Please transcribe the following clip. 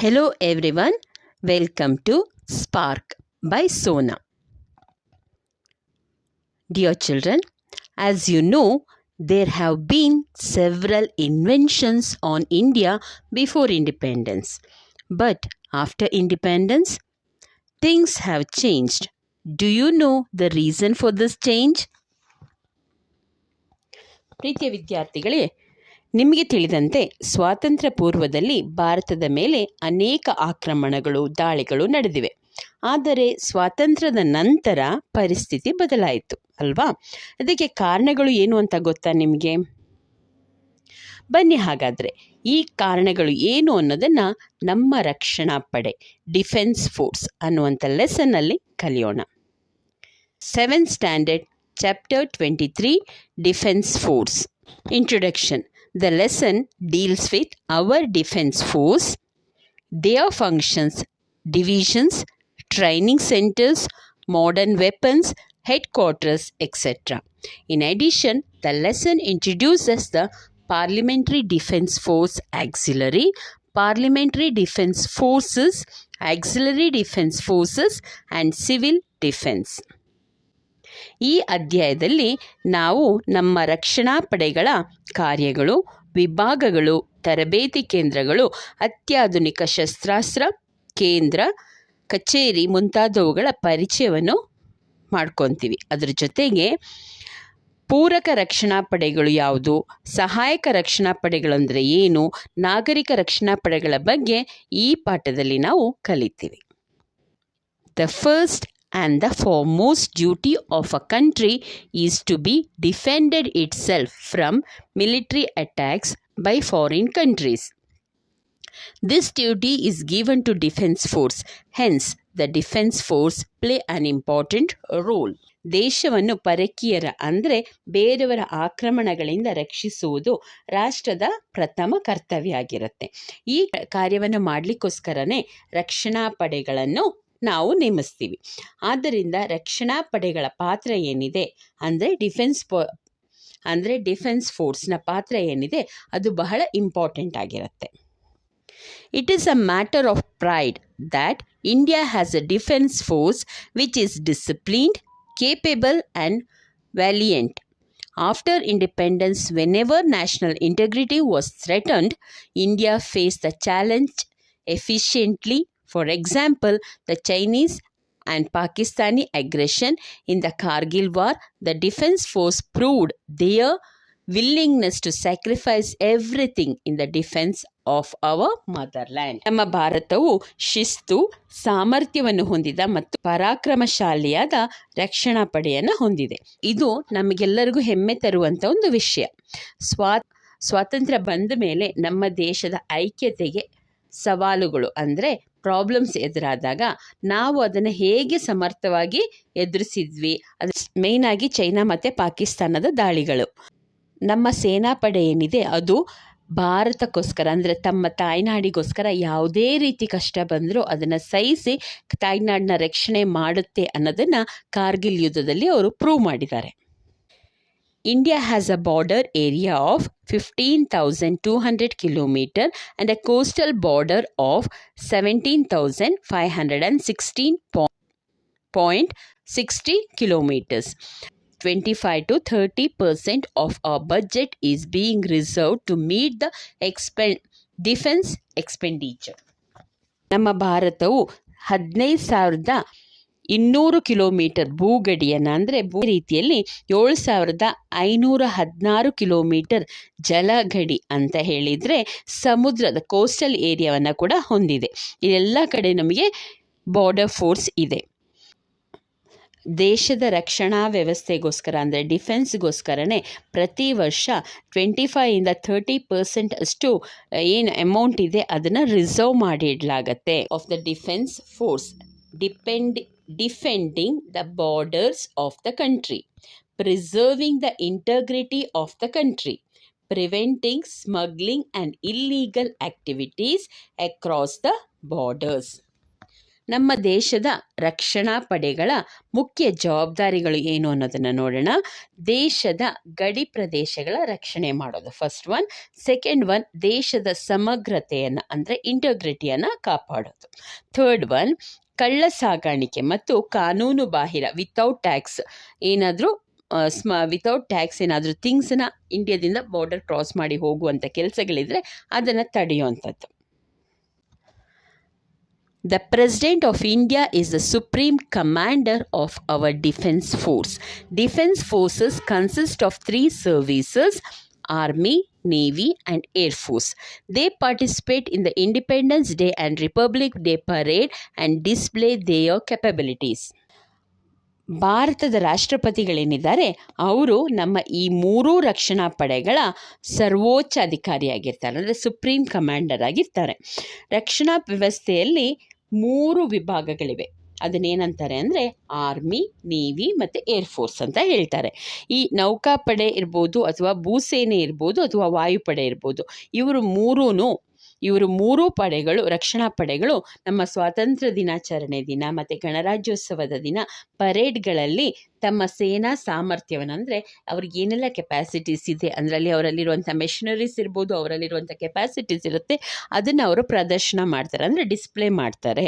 Hello everyone, welcome to Spark by Sona. Dear children, as you know, there have been several inventions on India before independence. But after independence, things have changed. Do you know the reason for this change? ಪ್ರೀತಿಯ ವಿದ್ಯಾರ್ಥಿಗಳೇ ನಿಮಗೆ ತಿಳಿದಂತೆ ಸ್ವಾತಂತ್ರ್ಯ ಪೂರ್ವದಲ್ಲಿ ಭಾರತದ ಮೇಲೆ ಅನೇಕ ಆಕ್ರಮಣಗಳು, ದಾಳಿಗಳು ನಡೆದಿವೆ. ಆದರೆ ಸ್ವಾತಂತ್ರ್ಯದ ನಂತರ ಪರಿಸ್ಥಿತಿ ಬದಲಾಯಿತು, ಅಲ್ವಾ? ಅದಕ್ಕೆ ಕಾರಣಗಳು ಏನು ಅಂತ ಗೊತ್ತಾ ನಿಮಗೆ? ಬನ್ನಿ ಹಾಗಾದರೆ, ಈ ಕಾರಣಗಳು ಏನು ಅನ್ನೋದನ್ನು ನಮ್ಮ ರಕ್ಷಣಾ ಪಡೆ, ಡಿಫೆನ್ಸ್ ಫೋರ್ಸ್ ಅನ್ನುವಂಥ ಲೆಸನ್ನಲ್ಲಿ ಕಲಿಯೋಣ. Seven standard, chapter twenty three, defence force. Introduction. The lesson deals with our defense force, their functions, divisions, training centers, modern weapons, headquarters, etc. In addition, the lesson introduces the Parliamentary Defense Force Auxiliary, Parliamentary Defense Forces, Auxiliary Defense Forces, and Civil Defense. ಈ ಅಧ್ಯಾಯದಲ್ಲಿ ನಾವು ನಮ್ಮ ರಕ್ಷಣಾ ಪಡೆಗಳ ಕಾರ್ಯಗಳು, ವಿಭಾಗಗಳು, ತರಬೇತಿ ಕೇಂದ್ರಗಳು, ಅತ್ಯಾಧುನಿಕ ಶಸ್ತ್ರಾಸ್ತ್ರ, ಕೇಂದ್ರ, ಕಚೇರಿ ಮುಂತಾದವುಗಳ ಪರಿಚಯವನ್ನು ಮಾಡ್ಕೊತೀವಿ. ಅದ್ರ ಜೊತೆಗೆ ಪೂರಕ ರಕ್ಷಣಾ ಪಡೆಗಳು ಯಾವುದು, ಸಹಾಯಕ ರಕ್ಷಣಾ ಪಡೆಗಳಂದರೆ ಏನು, ನಾಗರಿಕ ರಕ್ಷಣಾ ಪಡೆಗಳ ಬಗ್ಗೆ ಈ ಪಾಠದಲ್ಲಿ ನಾವು ಕಲಿತೀವಿ. The first and the foremost duty of a country is to be defended itself from military attacks by foreign countries. This duty is given to defense force. Hence, the defense force play an important role. ದೇಶವನ್ನು ಪರಕೀಯರ ಅಂದರೆ ಬೇರೆಯವರ ಆಕ್ರಮಣಗಳಿಂದ ರಕ್ಷಿಸುವುದು ರಾಷ್ಟ್ರದ ಪ್ರಥಮ ಕರ್ತವ್ಯ ಆಗಿರುತ್ತೆ ಈ ಕಾರ್ಯವನ್ನು ಮಾಡಲಿಕ್ಕೋಸ್ಕರನೇ ರಕ್ಷಣಾ ಪಡೆಗಳನ್ನು ನಾವು ನೇಮಿಸ್ತೀವಿ. ಆದ್ದರಿಂದ ರಕ್ಷಣಾ ಪಡೆಗಳ ಪಾತ್ರ ಏನಿದೆ? ಅಂದರೆ ಡಿಫೆನ್ಸ್ ಪ ಅಂದರೆ ಡಿಫೆನ್ಸ್ ಫೋರ್ಸ್ನ ಪಾತ್ರ ಏನಿದೆ? ಅದು ಬಹಳ ಇಂಪಾರ್ಟೆಂಟ್ ಆಗಿರುತ್ತೆ. It is a matter of pride that India has a defence force which is disciplined capable and valiant after independence whenever national integrity was threatened, India face the challenge efficiently for example, the Chinese and Pakistani aggression in the Kargil war, the defense force proved their willingness to sacrifice everything in the defense of our motherland. ನಮ್ಮ ಭಾರತವು ಶಿಸ್ತು ಸಾಮರ್ಥ್ಯವನ್ನು ಹೊಂದಿದ ಮತ್ತು ಪರಾಕ್ರಮಶಾಲಿಯಾದ ರಕ್ಷಣಾ ಪಡೆಯನ್ನು ಹೊಂದಿದೆ ಇದು ನಮಗೆಲ್ಲರಿಗೂ ಹೆಮ್ಮೆ ತರುವಂಥ ಒಂದು ವಿಷಯ ಸ್ವಾ ಸ್ವಾತಂತ್ರ್ಯ ಬಂದ ಮೇಲೆ ನಮ್ಮ ದೇಶದ ಐಕ್ಯತೆಗೆ ಸವಾಲುಗಳು ಅಂದರೆ ಪ್ರಾಬ್ಲಮ್ಸ್ ಎದುರಾದಾಗ ನಾವು ಅದನ್ನು ಹೇಗೆ ಸಮರ್ಥವಾಗಿ ಎದುರಿಸಿದ್ವಿ. ಅದು ಆಗಿ ಚೈನಾ ಮತ್ತು ಪಾಕಿಸ್ತಾನದ ದಾಳಿಗಳು. ನಮ್ಮ ಸೇನಾಪಡೆ ಏನಿದೆ, ಅದು ಭಾರತಕ್ಕೋಸ್ಕರ ಅಂದರೆ ತಮ್ಮ ತಾಯ್ನಾಡಿಗೋಸ್ಕರ ಯಾವುದೇ ರೀತಿ ಕಷ್ಟ ಬಂದರೂ ಅದನ್ನು ಸಹಿಸಿ ತಾಯ್ನಾಡನ್ನ ರಕ್ಷಣೆ ಮಾಡುತ್ತೆ ಅನ್ನೋದನ್ನು ಕಾರ್ಗಿಲ್ ಯುದ್ಧದಲ್ಲಿ ಅವರು ಪ್ರೂವ್ ಮಾಡಿದ್ದಾರೆ. India has a border area of 15,200 km and a coastal border of 17,516.60 kilometers. 25 to 30 percent of our budget is being reserved to meet the expen defense expenditure. ನಮ್ಮ ಭಾರತವು ಹದಿನೈದು ಸಾವಿರದ ಇನ್ನೂರು ಕಿಲೋಮೀಟರ್ ಭೂಗಡಿಯನ್ನು, ಅಂದರೆ ಭೂ ರೀತಿಯಲ್ಲಿ ಏಳು ಸಾವಿರದ ಐನೂರ ಹದಿನಾರು ಕಿಲೋಮೀಟರ್ ಜಲಗಡಿ ಅಂತ ಹೇಳಿದರೆ ಸಮುದ್ರದ ಕೋಸ್ಟಲ್ ಏರಿಯಾವನ್ನು ಕೂಡ ಹೊಂದಿದೆ. ಇದೆಲ್ಲ ಕಡೆ ನಮಗೆ ಬಾರ್ಡರ್ ಫೋರ್ಸ್ ಇದೆ. ದೇಶದ ರಕ್ಷಣಾ ವ್ಯವಸ್ಥೆಗೋಸ್ಕರ, ಅಂದರೆ ಡಿಫೆನ್ಸ್ಗೋಸ್ಕರನೇ ಪ್ರತಿ ವರ್ಷ ಟ್ವೆಂಟಿ ಫೈವಿಂದ ಥರ್ಟಿ ಪರ್ಸೆಂಟ್ ಅಷ್ಟು ಏನು ಅಮೌಂಟ್ ಇದೆ, ಅದನ್ನು ರಿಸರ್ವ್ ಮಾಡಿ ಇಡಲಾಗತ್ತೆ. Of the defence force depend defending the borders of the country, preserving the integrity of the country, preventing smuggling and illegal activities across the borders. ನಮ್ಮ ದೇಶದ ರಕ್ಷಣಾ ಪಡೆಗಳ ಮುಖ್ಯ ಜವಾಬ್ದಾರಿಗಳು ಏನು ಅನ್ನೋದನ್ನು ನೋಡೋಣ ದೇಶದ ಗಡಿ ಪ್ರದೇಶಗಳ ರಕ್ಷಣೆ ಮಾಡೋದು ಫಸ್ಟ್ ಒನ್ ಸೆಕೆಂಡ್ ಒನ್ ದೇಶದ ಸಮಗ್ರತೆಯನ್ನು ಅಂದರೆ ಇಂಟಗ್ರಿಟಿಯನ್ನು ಕಾಪಾಡೋದು ಥರ್ಡ್ ಒನ್ ಕಳ್ಳ ಸಾಗಾಣಿಕೆ ಮತ್ತು ಕಾನೂನು ಬಾಹಿರ ವಿತೌಟ್ ಟ್ಯಾಕ್ಸ್ ಏನಾದರೂ ಸ್ಮ ವಿತೌಟ್ ಟ್ಯಾಕ್ಸ್ ಏನಾದರೂ ಥಿಂಗ್ಸನ್ನ ಇಂಡಿಯಾದಿಂದ ಬಾರ್ಡರ್ ಕ್ರಾಸ್ ಮಾಡಿ ಹೋಗುವಂಥ ಕೆಲಸಗಳಿದ್ರೆ ಅದನ್ನು ತಡೆಯುವಂಥದ್ದು. The president of India is the supreme commander of our defence force defence forces consist of three services Army, Navy, and Air Force. They participate in the Independence Day and Republic Day parade and display their capabilities. ಭಾರತದ ರಾಷ್ಟ್ರಪತಿಗಳೇನಿದ್ದಾರೆ ಅವರು ನಮ್ಮ ಈ ಮೂರೂ ರಕ್ಷಣಾ ಪಡೆಗಳ ಸರ್ವೋಚ್ಚ ಅಧಿಕಾರಿಯಾಗಿರ್ತಾರೆ ಅಂದರೆ supreme commander ಆಗಿರ್ತಾರೆ ರಕ್ಷಣಾ ವ್ಯವಸ್ಥೆಯಲ್ಲಿ ಮೂರು ವಿಭಾಗಗಳಿವೆ ಅದನ್ನೇನಂತಾರೆ ಅಂದರೆ ಆರ್ಮಿ, ನೇವಿ ಮತ್ತು ಏರ್ಫೋರ್ಸ್ ಅಂತ ಹೇಳ್ತಾರೆ. ಈ ನೌಕಾಪಡೆ ಇರ್ಬೋದು ಅಥವಾ ಭೂಸೇನೆ ಇರ್ಬೋದು ಅಥವಾ ವಾಯುಪಡೆ ಇರ್ಬೋದು, ಇವರು ಮೂರೂ ಇವರು ಮೂರೂ ಪಡೆಗಳು, ರಕ್ಷಣಾ ಪಡೆಗಳು ನಮ್ಮ ಸ್ವಾತಂತ್ರ್ಯ ದಿನಾಚರಣೆ ದಿನ ಮತ್ತು ಗಣರಾಜ್ಯೋತ್ಸವದ ದಿನ ಪರೇಡ್ಗಳಲ್ಲಿ ತಮ್ಮ ಸೇನಾ ಸಾಮರ್ಥ್ಯವನ್ನು ಅಂದರೆ ಅವ್ರಿಗೆ ಏನೆಲ್ಲ ಕೆಪಾಸಿಟೀಸ್ ಇದೆ, ಅದರಲ್ಲಿ ಅವರಲ್ಲಿರುವಂಥ ಮೆಷಿನರೀಸ್ ಇರ್ಬೋದು, ಅವರಲ್ಲಿರುವಂಥ ಕೆಪಾಸಿಟೀಸ್ ಇರುತ್ತೆ, ಅದನ್ನು ಅವರು ಪ್ರದರ್ಶನ ಮಾಡ್ತಾರೆ, ಅಂದರೆ ಡಿಸ್ಪ್ಲೇ ಮಾಡ್ತಾರೆ.